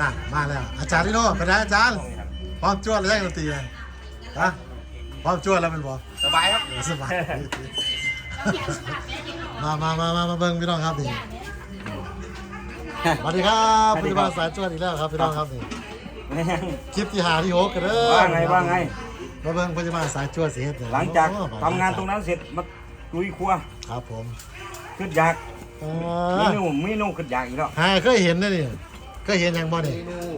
น่ะมาแล้ว อาจารย์นิโน่เป็นไงอาจารย์พร้อมจวดเลยดนตรีเลยฮะพร้อมจวดแล้วเป็นบ่สบายครับเออสบายมามามามามาเบิ้งพี่น้องครับนี่สวัสดีครับพี่บ้านสายจวดอีกแล้วครับพี่น้องครับนี่คลิปที่หาที่หกกันเด้อว่าไงว่าไง มาเบิ้งพยาบาลสายจวดสิเฮ็ดเด้อหลังจากโอ้ทำงานตรงนั้นเสร็จมาลุยครัวครับผมขึ้นอยากเอเมอนูเมนูขึ้นอยากอีกแล้ว หาเคยเห็นนะนี่ เคยเห็นยังบ่นี่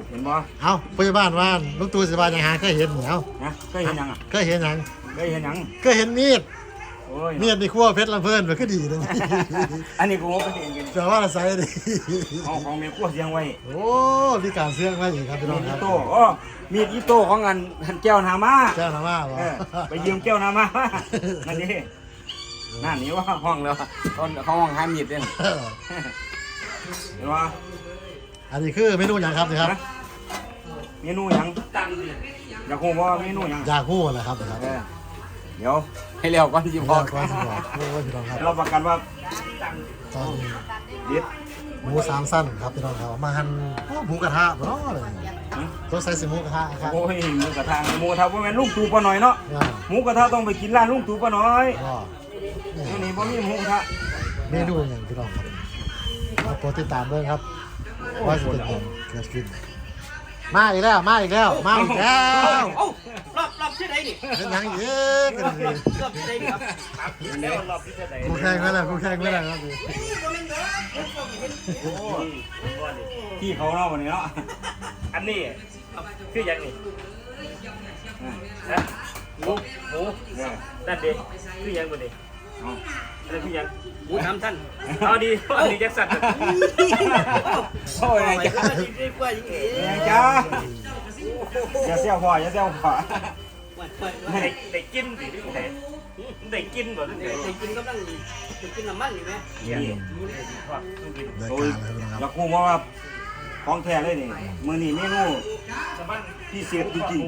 เห็นบ่เอ้าพยาบาลว่าลูกตูสิบาลยังหาเคยเห็นนี่เอ้านะเคยเห็นยังอะเคยเห็นยังเคยเห็นยังเคยเห็นมีดโอ้ยมีดในครัวเพชรลำเพิ่นมันก็ดีนะอันนี้กูงงก็เห็นกันแต่ว่าใส่ดิเอาของเมียครัวเสียงไว้โอ้มีการเสื่องไว้อีกครับพี่น้มีองดคอีรับโต้โอ้มีดอีโต้ของอันอันแก้วนามาแจ้งมาว่าบ่เออไปยืมแก้วนามานั่นดินั่นนี่ว่าห้องแล้วเขาเขาห้องห้ามมีดเด้งเห็นว่า อันนี้คือเมนูหยังครับนี่ครับ เมนูหยังอยากรู้ว่าเมนูหยังยาคู่แหละครับนะครับเออเดี๋ยวให้เร็วก่อนที่พพ่ออก็สิบอกโอ้ยพี่น้องครับเราประกันว่าตอนนี้เด็ดหมูสามสั้นครับพี่น้องครับมาหั่นโอ้หมูกระทะบ่เนาะเลยต้องใส่สิหมูกระทะครับโอ้ยหมูกระทะหมูกระทะว่าแม่นลุงตู่ป้าน้อยเนาะอ่าหมูกระทะต้องไปกินร้านลุงตู่ป้าน้อยก็นี่นี่นี่บ่มีหมูกระทะเมนูหยังพี่น้องครับมาโปรดติดตามด้วยครับ ว่าจะเป็นหยังเกิดขึ้นมาอีกแล้ว มาอีกแล้ว มาอีกแล้วเอ้ารอบรอบที่ไหนนี่เป็นหยังเยอะกันเลยรอบที่ไหนนี่ครับครับแล้วรอบที่ไหนกูแข่งไม่ได้กูแข่งไม่ได้ครับพี่ที่เขาเนาะวันนี้เนาะอันนี้คือยังนี่นะหมูหมูเนี่ยนั่นเด็คือยังบ่นี่เอา อะไรคือยังหมูทำท่านเอาดีเอาดีแจ็คสันโอ้ยนายจ้าดีกว่าอย่างนี้นายจ้าอย่าเสียวพ่ออย่าเสียวพ่อได้ได้กินสิที่ไหนได้กินบ่ที่ไหนจะกินก็ต้องจะกินน้ำมันอยู่ไหมนี่ทอดต้องกินรายโอ้กายรเลยพี่น้องคอรัยาบกรู้ว่า ของแท้เลยนี่มื้อนี้เมนูสมันพิเศษจริง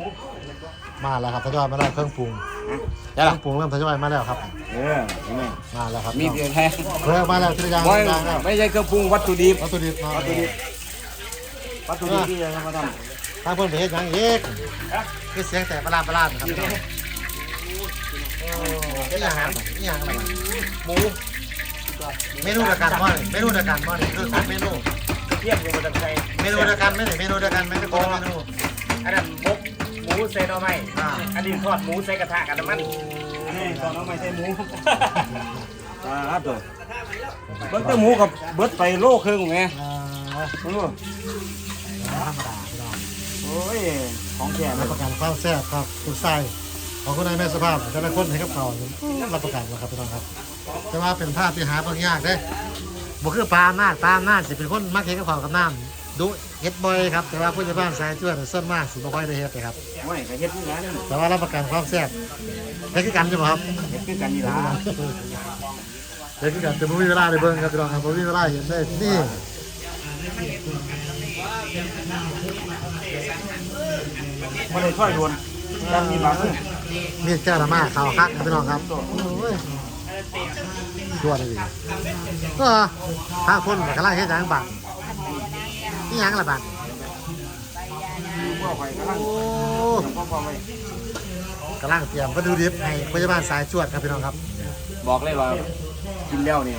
มาแล้วครับทยอยมาแล้วเครื่องปรุงๆเครื่องปรุงเริ่มทยอยมาแล้วครับ เออนี่มาแล้วครับมีเพียงแค่เริ่มมาแล้วทีละอย่างไม่ทีละอย่างแล้วไม่ใช่เครื่องปรุงวัตถุดิบวัตถุดิบมาวัตถุดิบวัตถุดิบที่จะมาททางเพิ่นไปเฮ็ดหยังอีกคือเสียงแต่ประหลาดประหลาดครับพี่น้องโอ้เป็นอาหารนี่อย่างอะไรวะหมูเมนูเดียวกันบ่นี่เมนูเดียวกันบ่นี่คือสามเมนู เทียมอยู่บนตะไคร้เมนูเดียวกันไหมนี่เมนูเดียวกันไหมคือคนละเมนูอันนั้นมกหมูใส่หน่อไม้อันนี้ทอดหมูใส่กระทะกับน้ำมันำอันนี้ตอนน้องไม่ใช่หมูอ่าตัวเบิ้งแต่หมูกับเบิดไปโลครึ่งไงอ่าโอ้ธรรมดาพี่น้องโอ้ยของแท้เลรับยประกันความแซ่บครับคุณไส้ของคุณนายแม่สภาพแต่ละคนให้กับเขาเนี่ยรับประกันนะครับพี่น้องครับ แต่ว่าเป็นภาพที่หาบางยากเด้ บ่คือปลาหน้าจปลาหน้าจสิเป็นคนมักเฮ็ดกับข้าวกับน้ำดูเฮ็ดบ่อยครับแต่ว่าผู้ใหญ่บ้านสายช่วยส่วนมากสิบ่ค่อยได้เฮ็ดเลยครับ ไม่กระเฮ็ดนี่นะแต่ว่ารับประกันความแซ่บเฮ็ดคือกันใช่ไหมครับเฮ็ดคือกันนี่ล่ะเฮ็ดคือกันแต่บ่มีเวลาได้เบิ่งครับพี่น้องครับบ่มีเวลาเห็นได้นี่ไม่ได้ช่วยโดนยังมีบางมือมีดแก้วละมาข้าวคักครับพี่น้องครับโอ้ย ชั่วเลยดิก็ถ้าคนกำลังเฮ็ดหยังบังนี่ยังละบังพวกข่ยกำลังอ้เตรียมความพร้อมไว้กำลังเตรียมวัตถุดิบให้พยาบาลสายจวดครับพี่น้องครับ บอกเลยว่ากินแล้วนี่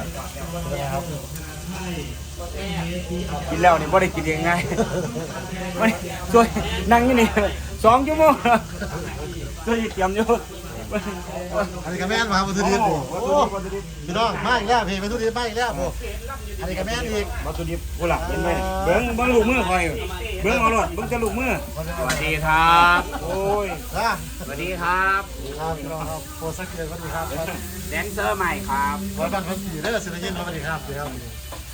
กินแล้วนี่บ่ได้กินยังไงไม่ช่วยนั่งอยู่นี่สองชั่วโมงแล้วช่วยเตรียมอยู่ อันนี้ก็แม่นมาครับวัตถุดิบนี่วัตโอ้ถุดิบวัตถุดิบพี่น้องมาอีกแล้วพี่วัตถุดิบมาอีกแล้วพี่อันนี้ก็แม่นอีกวัตถุดิบกูหลักเห็นไหมเบิ้งเบิ้งลูกมือคอยเบิ้งเอารถเบิ้งจะลูกมือสวัสดีครับโอ้ยนะสวัสดีครับครับพี่น้องครับโปรสักเดือนก็ดีครับแดนเซอร์ใหม่ครับร้อยบ้านพันสี่ได้อสิได้ยินมาสวัสดีครับเดี๋ยว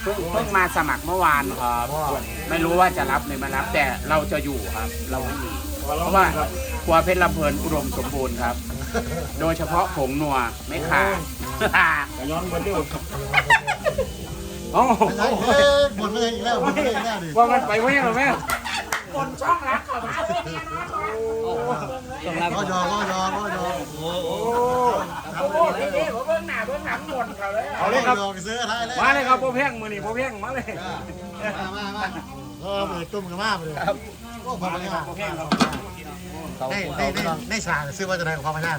เพิ่งเพิ่งมาสมัครเมื่อวานครับว้าวไม่รู้ว่าจะรับหรือไม่รับ แต่เราจะอยู่ครับ เราเพราะว่าครัวเพชรลำเพลินอุดมสมบูรณ์ครับ โดยเฉพาะผงนัวไม่ขาดกระย้อนเบิ้งเดียวโอ้ไอ้เฮ้ยหมดไปอีกแล้วหมดไปอีกแล้วดิว่ามันไปไม่หรอแม่คนช่องรักกับก็ยอก็ยอก็ยอโอ้โอ้โหเด็กๆผมเบิ่งหน้าเบิ่ง หลังหมดเขาเลยเอาเลยครับยอซื้ออะไรเลยมาเลยครับโปแพงมือนี่โปแพงมาเลยมามามาเออเปิดตุ้มกันมากเลยครับโอ้ความพญาโอเคครับเขาในในเขาในในฉากซื้อว่าจะได้ความพญา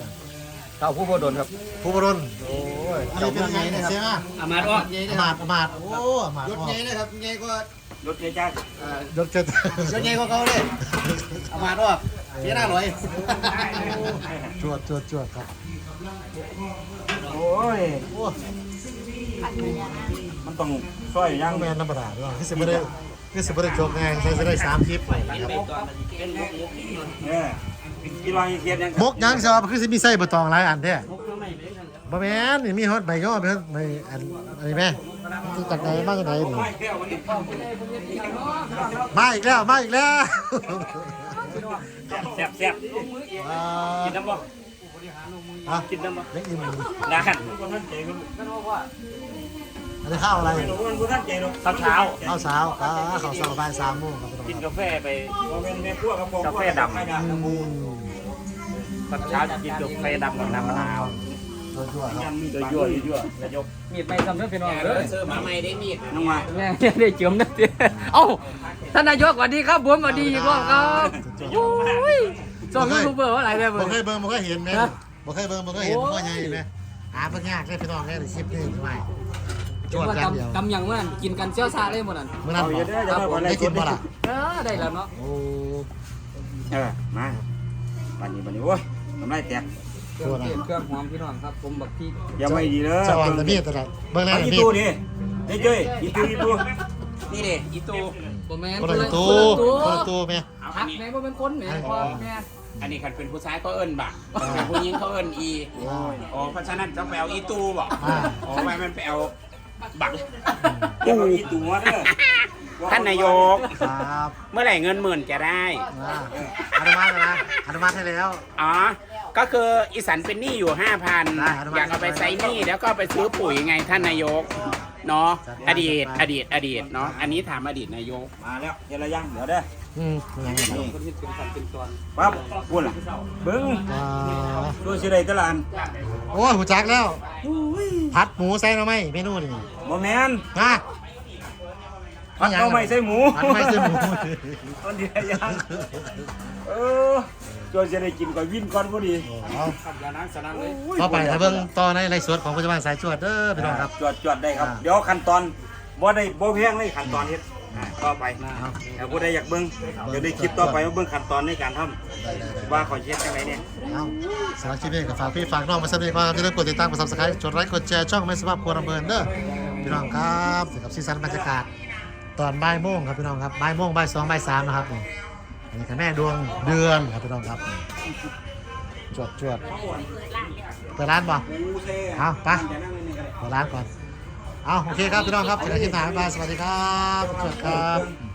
เขาผู้บ่โดนครับ ผู้บรุนโอ้ยอันนี้เป็นยังไงเนี่ยเสียอะอามาดออกใหญ่อามาดอามาดโอ้อามาดยศใหญ่เลยครับใหญ่กว่ารถใหญ่จ้ายศเจ็ดยศใหญ่กว่าเขาเลยอามาดออก เสียหน้าลอยจวดจวดจวดครับ โอ้ย โอ้มันต้องซอยย่างแมนธรรมดาด้วยที่สิไม่ได้ที่สิไม่ได้โจกไงใช้จะได้สามคลิปเลยนะครับเนี่ยกีฬาเทียนยังมกยังใช่ป่ะคือสิมีไส้บะตองหลายอันแท้บะแมนนี่มีฮอตใบย่อเป็นใบอันอันนี้แม่จากไหนมาจากไหนนี่มาอีกแล้วมาอีกแล้ว แซ่บแซ่บอ่ากินน้ำบ่อะกินน้ำบ่เล็กอิ่มได้กันอันนี้ข้าวอะไรข้าวเช้าข้าวเช้าอ่าข้าวเช้าบ่ายสามโมงครับกินกาแฟไปกาแฟดำอืมตอนเช้าจะกินกาแฟดำกับน้ำมะนาว ยั่วๆครับตัวยั่วยั่วนายกมีดไม่ทำเรื่องพี่น้องเลยเสื้อมาใหม่ได้มีดน้องมาแม่ได้เจิมนะเจ้เอ้าท่านนายกสวัสดีครับผมสวัสดีอีกรอบครับโอ้ยสองยูทูบเบอร์ว่าอะไรเนี่ยบ่เบิ่งเคยเบิ่งบ่เคยเห็นแม่ฮะบ่เคยเบิ่งบ่เคยเห็นโอ้บ่ยเคยเห็นแม่หาเบิ่งยากเลยพี่น้องแค่คลิปนี้ทำไมจเห็นวดว่ากันเดียวกำกำยังเมื่อนกินกันเชี่ยวชาเลยหมดนั่นมื้อนั้นเอาบเยออะกเด้อจะมาอะไรได้กินบ่ล่ะเออได้แล้วเนาะโอ้เออมาบันนี้บันนี้โอ้ยทำไรแตก เครื่องเทศเครื่องหอมพี่น้องครับผมบักที่อย่าไม่ดีเลยเจ้าอันตะมีดตลอดเบิ่งแล้เอาวอีนี่ตู้นี่เฮ้ยเจ้ยอีตู้อีตู้นี่เด้อีตูบ่แม่นคนละตู้ตู้คนละตู้แม่เอาอัพันกนี้ แม่บ่เป็นคนแม่พ่อแม่อันนี้คันเป็นผู้ชายเขาเอิ้นบักแต่ผู้หญิงเขาเอิ้นอีอ๋อเพราะฉะนั้นต้องไปเอาอีตูบอกอ่าอ๋อไปมันไปเอาบักตู้อีตู้เด้อท่านนายก ครับเมื่อไหร่เงินหมื่นจะได้ อ่าอนุมัติแล้วนะอนุมัติให้แล้ว อ๋อ ก็คืออีสันเป็นหนี้อยู่ห้าพันได้อนุมัติอยากเอาไปใช้หนี้แล้วก็ไปซื้อปุ๋ยไงท่านนายกเนาะจัอดไปดีตจัดไปอดีตอดีตเนาะอันนี้ถามอดีตนายก มาแล้วเดี๋ยวระยังเดี๋ยวเด้ออืมยังไงนี่คนที่เป็นสันเป็นตอนปั๊บพูดล่ะเบิ้งอ่าดูสิได้ตลาดโอ้ยหูจักแล้วผัดหมูใส่หน่อไม้เมนูนี่บ่แมนนะผัดเอาไม่ใส่หมูผัดไม่ใส่หมู ตอนเดียวยังเออ จนจะได้กินก่อนวินก่อนพอดีเอาขับยานักสนั่นเลยต่อไปถ้าเบิ่งต่อในไลฟ์สดของปัจจุบันสายจวดเด้อพี่น้องครับจวดจวดได้ครับอ่าเดี๋ยวขั้นตอนบ่ได้บ่เพียงเลยขั้นตอนเฮ็ดอ่าต่อไปเอาถ้าผู้ใดอยากเบิ่งเดี๋ยวได้คลิปต่อไปมาเบิ่งขั้นตอนในการทำได้ได้ได้ว่าขอเช็ดจังไดเนี่ยเอาสำหรับคลิปนี้ก็ฝากพี่ฝากน้องมาสักนิดว่าจะได้กดติดตามกดซับสไครต์กดไลค์กดแชร์ช่องไม่สภาพครัวระเบิดเด้อพี่น้องครับสำหรับซีซันบรรยากาศตอนบ่ายโมงครับพี่น้องครับบ่ายโมงบ่ายสองบ่ายสามนะครับนี่ อันนี้ค่ะแม่ดวงเดือนครับพี่น้องครับ จวดจวดเปิดร้านบ่เอาไปเปิดร้านก่อน เอาโอเคครับพี่น้องครับเจอกันคลิปหน้าบ๊ายบายสวัสดีครับจวดครับ